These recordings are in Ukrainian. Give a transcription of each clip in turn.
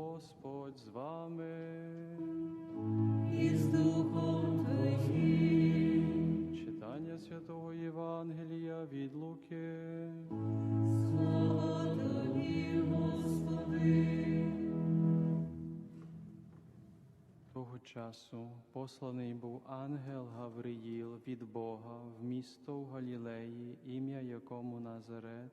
Господь з вами. і з Духом Твоїм. Читання Святого Євангелія від Луки. Слава Тобі, Господи. Того часу посланий був ангел Гавриїл від Бога в місто в Галілеї, ім'я якому Назарет,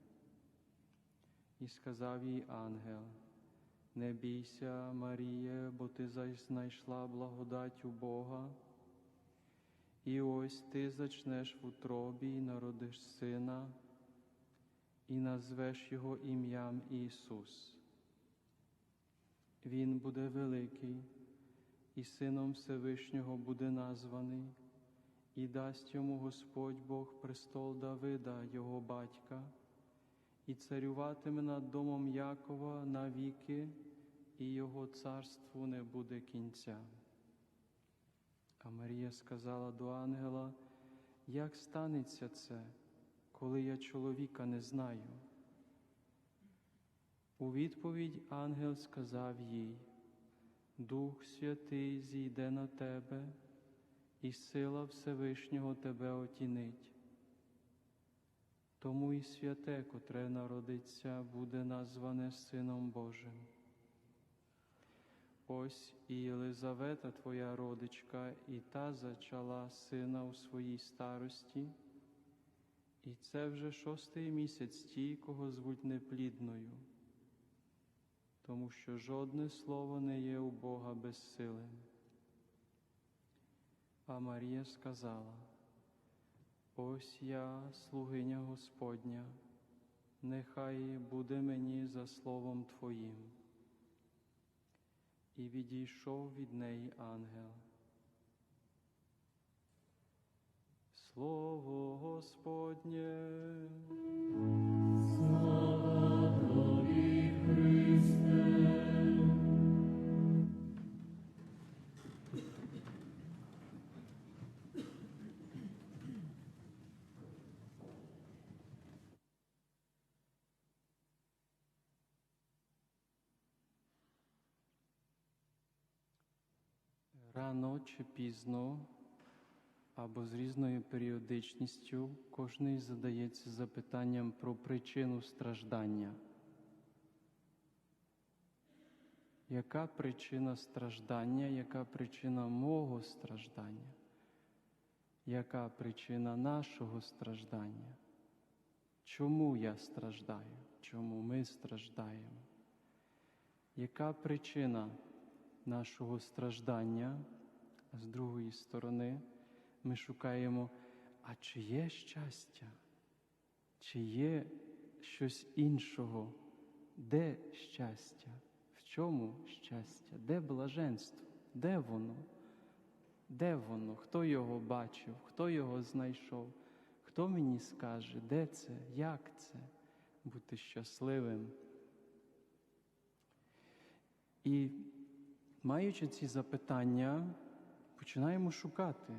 І сказав їй ангел: Не бійся, Маріє, бо ти знайшла благодать у Бога. І ось ти зачнеш в утробі і народиш сина, і назвеш його ім'ям Ісус. Він буде великий і Сином Всевишнього буде названий, і дасть йому Господь Бог престол Давида, його батька, і царюватиме над домом Якова навіки, і його царству не буде кінця. А Марія сказала до ангела, як станеться це, коли я чоловіка не знаю? У відповідь ангел сказав їй, Дух Святий зійде на тебе, і сила Всевишнього тебе отінить. Тому і святе, котре народиться, буде назване Сином Божим. Ось і Єлизавета, твоя родичка, і та зачала сина у своїй старості, і це вже шостий місяць ті, кого звуть неплідною тому що жодне слово не є у Бога безсилим. А Марія сказала: Ось я, слугиня Господня, нехай буде мені за словом Твоїм. І відійшов від неї ангел. Слово Господнє. Рано чи пізно або з різною періодичністю кожний задається запитанням про причину страждання. Яка причина страждання, яка причина мого страждання? Яка причина нашого страждання? Чому я страждаю? Чому ми страждаємо? Яка причина нашого страждання? А з другої сторони, ми шукаємо, а чи є щастя? Чи є щось іншого? Де щастя? В чому щастя? Де блаженство? Де воно? Де воно? Хто його бачив? Хто його знайшов? Хто мені скаже, де це, як це бути щасливим? І маючи ці запитання, починаємо шукати.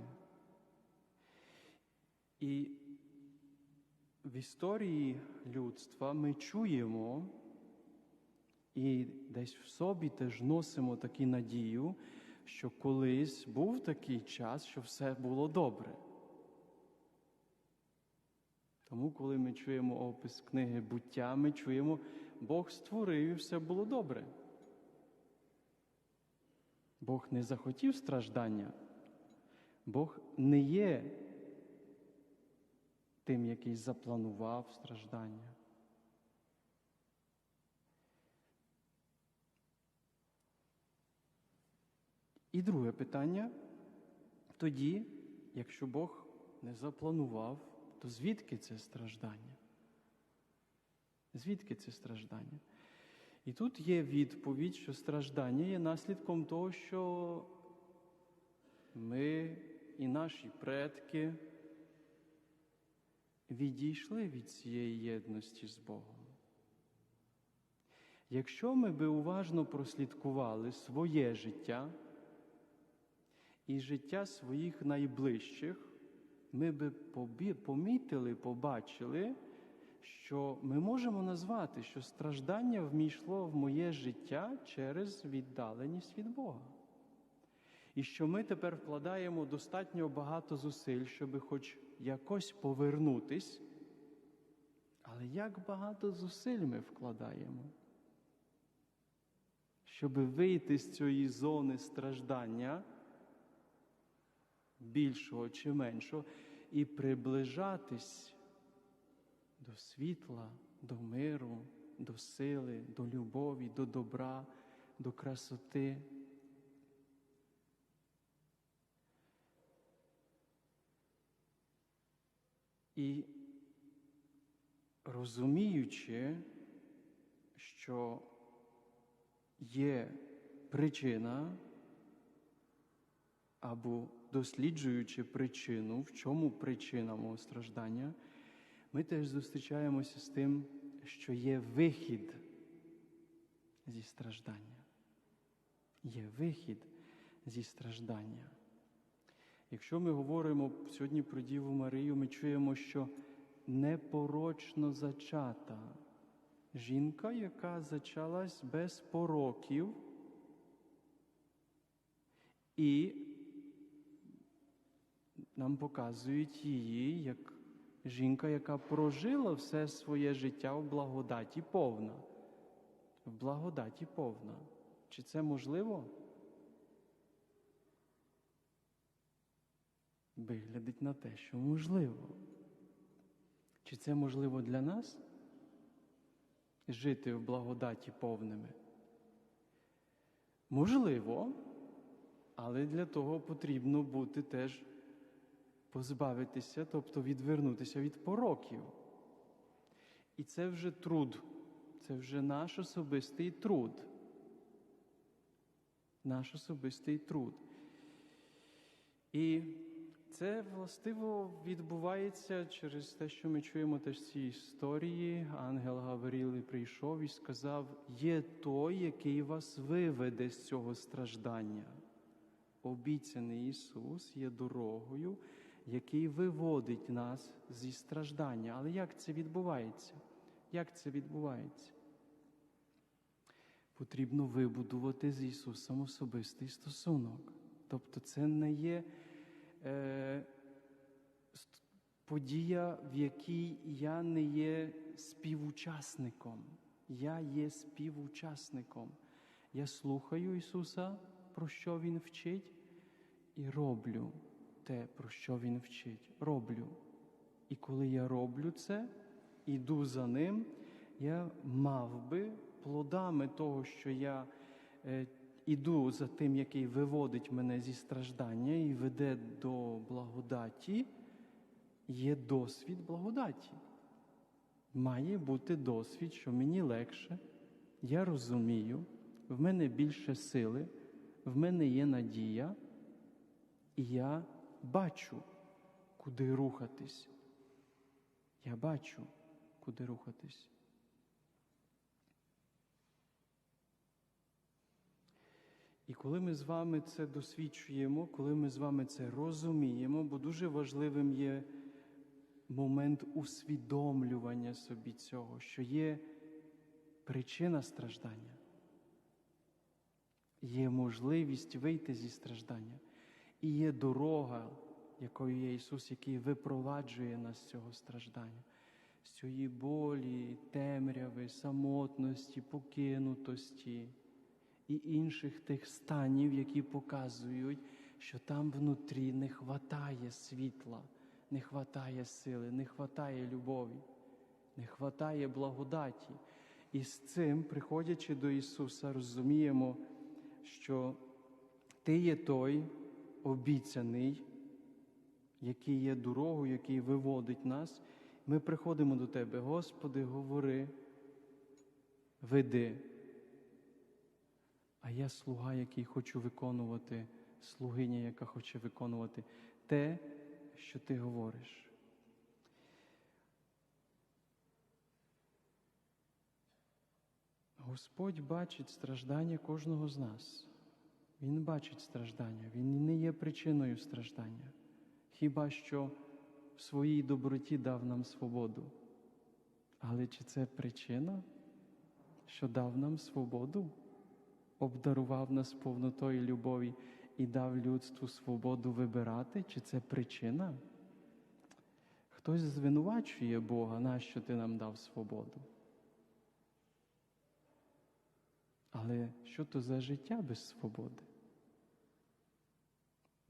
І в історії людства ми чуємо і десь в собі теж носимо таку надію, що колись був такий час, що все було добре. Тому, коли ми чуємо опис книги буття, ми чуємо, Бог створив і все було добре. Бог не захотів страждання, Бог не є тим, який запланував страждання. І друге питання. Тоді, якщо Бог не запланував, то звідки це страждання? Звідки це страждання? І тут є відповідь, що страждання є наслідком того, що ми і наші предки відійшли від цієї єдності з Богом. Якщо ми би уважно прослідкували своє життя і життя своїх найближчих, ми би помітили, побачили, що ми можемо назвати, що страждання вмійшло в моє життя через віддаленість від Бога. І що ми тепер вкладаємо достатньо багато зусиль, щоб хоч якось повернутись. Але як багато зусиль ми вкладаємо, щоб вийти з цієї зони страждання, більшого чи меншого, і приближатись до світла, до миру, до сили, до любові, до добра, до красоти. І розуміючи, що є причина, або досліджуючи причину, в чому причина мого страждання, ми теж зустрічаємося з тим, що є вихід зі страждання. Є вихід зі страждання. Якщо ми говоримо сьогодні про Діву Марію, ми чуємо, що непорочно зачата жінка, яка зачалась без пороків, і нам показують її як жінка, яка прожила все своє життя в благодаті повна. В благодаті повна. Чи це можливо? Виглядить на те, що можливо. Чи це можливо для нас? Жити в благодаті повними? Можливо, але для того потрібно бути теж позбавитися, тобто відвернутися від пороків. І це вже труд, це вже наш особистий труд. Наш особистий труд. І це властиво відбувається через те, що ми чуємо теж ці історії. Ангел Гавріл прийшов і сказав: є той, який вас виведе з цього страждання. Обіцяний Ісус є дорогою, який виводить нас зі страждання. Але як це відбувається? Як це відбувається? Потрібно вибудувати з Ісусом особистий стосунок. Тобто, це не є е, подія, в якій я не є співучасником. Я є співучасником. Я слухаю Ісуса, про що Він вчить, і роблю те, про що Він вчить. Роблю. І коли я роблю це, іду за ним, я мав би плодами того, що я е, іду за тим, який виводить мене зі страждання і веде до благодаті, є досвід благодаті. Має бути досвід, що мені легше, я розумію, в мене більше сили, в мене є надія, і я бачу, куди рухатись. Я бачу, куди рухатись. І коли ми з вами це досвідчуємо, коли ми з вами це розуміємо, бо дуже важливим є момент усвідомлювання собі цього, що є причина страждання, є можливість вийти зі страждання, і є дорога, якою є Ісус, який випроваджує нас з цього страждання, з цієї болі, темряви, самотності, покинутості і інших тих станів, які показують, що там внутрі не хватає світла, не хватає сили, не хватає любові, не хватає благодаті. І з цим, приходячи до Ісуса, розуміємо, що Ти є той обіцяний, який є дорогою, який виводить нас. Ми приходимо до Тебе, Господи, говори, веди, а я слуга, який хочу виконувати, слугиня, яка хоче виконувати те, що ти говориш. Господь бачить страждання кожного з нас. Він бачить страждання, Він не є причиною страждання. Хіба що в своїй доброті дав нам свободу. Але чи це причина, що дав нам свободу, обдарував нас повнотою любові і дав людству свободу вибирати? Чи це причина? Хтось звинувачує Бога, нащо ти нам дав свободу? Але що то за життя без свободи?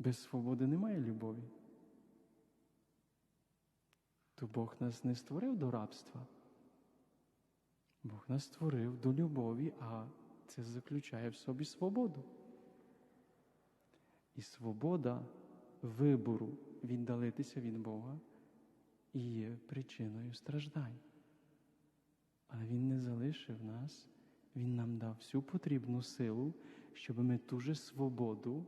Без свободи немає любові. То Бог нас не створив до рабства. Бог нас створив до любові, а це заключає в собі свободу. І свобода вибору віддалитися від Бога і є причиною страждань. Але Він не залишив нас, Він нам дав всю потрібну силу, щоб ми ту же свободу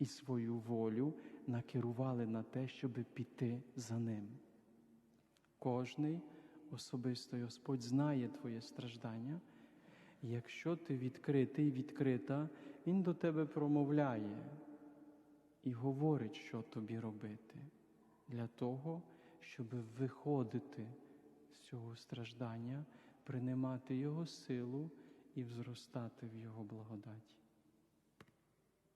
і свою волю накерували на те, щоб піти за ним. Кожний особисто Господь знає твоє страждання. Якщо ти відкритий, відкрита, Він до тебе промовляє і говорить, що тобі робити, для того, щоб виходити з цього страждання, приймати Його силу і взростати в Його благодаті.